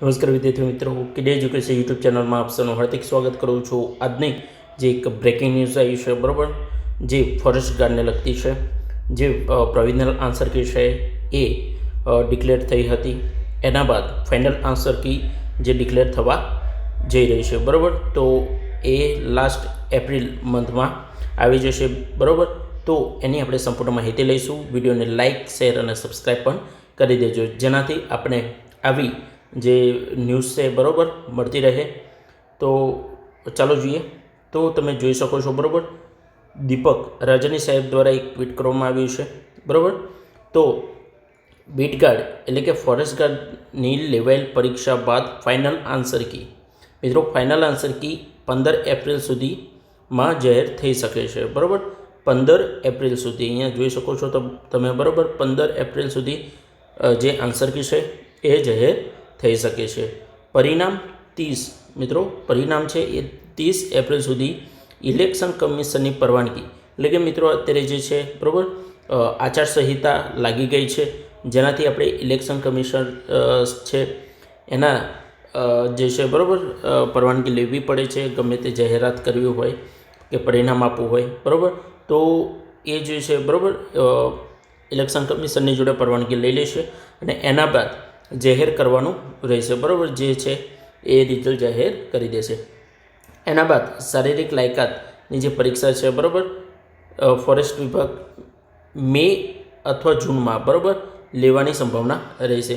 નમસ્કાર વિદ્યાર્થી મિત્રો કિડે એજ્યુકેશન યુટ્યુબ ચેનલમાં આપ સૌનું હાર્દિક સ્વાગત કરું છું. આજની જે એક બ્રેકિંગ ન્યૂઝ આવી છે, બરાબર? જે ફોરેસ્ટ ગાર્ડને લગતી છે, જે પ્રોવિઝનલ આન્સર કી છે એ ડિક્લેર થઈ હતી. એના બાદ ફાઇનલ આન્સર કી જે ડિક્લેર થવા જઈ રહી છે, બરાબર? તો એ લાસ્ટ એપ્રિલ મંથમાં આવી જશે, બરાબર? તો એની આપણે સંપૂર્ણ માહિતી લઈશું. વિડીયોને લાઇક શેર અને સબસ્ક્રાઈબ પણ કરી દેજો. જેનાથી આપણે આવી જે ન્યૂઝ છે બરાબર મળતી રહે. તો ચાલો જોઈએ. તો તમે જોઈ શકો છો બરાબર. દીપક રાજાની સાહેબ દ્વારા એક ટ્વીટ કરવામાં આવ્યું છે. બરાબર? તો બીટ ગાર્ડ એટલે કે ફોરેસ્ટ ગાર્ડની લેવાયેલ પરીક્ષા બાદ ફાઇનલ આન્સર કી મિત્રો ફાઇનલ આન્સર કી પંદર એપ્રિલ સુધીમાં જાહેર થઈ શકે છે. બરાબર? પંદર એપ્રિલ સુધી. અહીંયા જોઈ શકો છો તો તમે બરાબર પંદર એપ્રિલ સુધી જે આન્સર કી છે એ જાહેર થઈ શકે છે. પરિણામ ત્રીસ. મિત્રો, પરિણામ છે એ ત્રીસ એપ્રિલ સુધી ઇલેક્શન કમિશનની પરવાનગી. એટલે કે મિત્રો, અત્યારે જે છે, બરાબર આચારસંહિતા લાગી ગઈ છે. જેનાથી આપણે ઇલેક્શન કમિશન છે, એના જે છે, બરાબર પરવાનગી લેવી પડે છે. ગમે તે જાહેરાત કરવી હોય કે પરિણામ આપવું હોય, બરાબર. તો એ જે છે, બરાબર ઇલેક્શન કમિશનની જોડે પરવાનગી લઈ લેશે. અને એના બાદ જાહેર કરવાનું રહેશે. બરાબર? જે છે એ રિઝલ્ટ જાહેર કરી દેશે. એના બાદ શારીરિક લાયકાતની જે પરીક્ષા છે, બરાબર? ફોરેસ્ટ વિભાગ મે અથવા જૂનમાં, બરાબર? લેવાની સંભાવના રહેશે.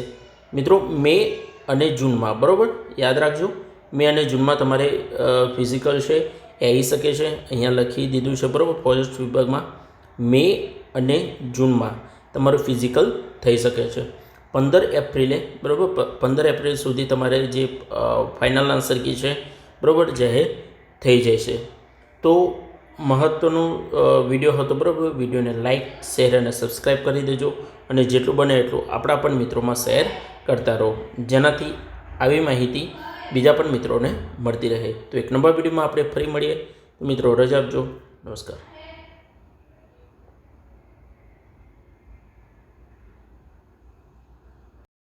મિત્રો, મે અને જૂનમાં, બરાબર? યાદ રાખજો. મે અને જૂનમાં તમારે ફિઝિકલ છે, એ આવી શકે છે. અહીંયા લખી દીધું છે, બરાબર? ફોરેસ્ટ વિભાગમાં મે અને જૂનમાં તમારું ફિઝિકલ થઈ શકે છે. પંદર એપ્રિલે, બરાબર? પંદર એપ્રિલ સુધી તમારે જે ફાઇનલ આન્સર કી છે, બરાબર? જાહેર થઈ જશે. તો મહત્ત્વનો વીડિયો હતો, બરાબર? વિડીયોને લાઇક શેર અને સબસ્ક્રાઈબ કરી દેજો અને જેટલું બને એટલું આપણા પણ મિત્રોમાં શેર કરતા રહો. જેનાથી આવી માહિતી બીજા પણ મિત્રોને મળતી રહે. તો એક નંબર વિડીયોમાં આપણે ફરી મળીએ. મિત્રો, રજા આપજો. નમસ્કાર.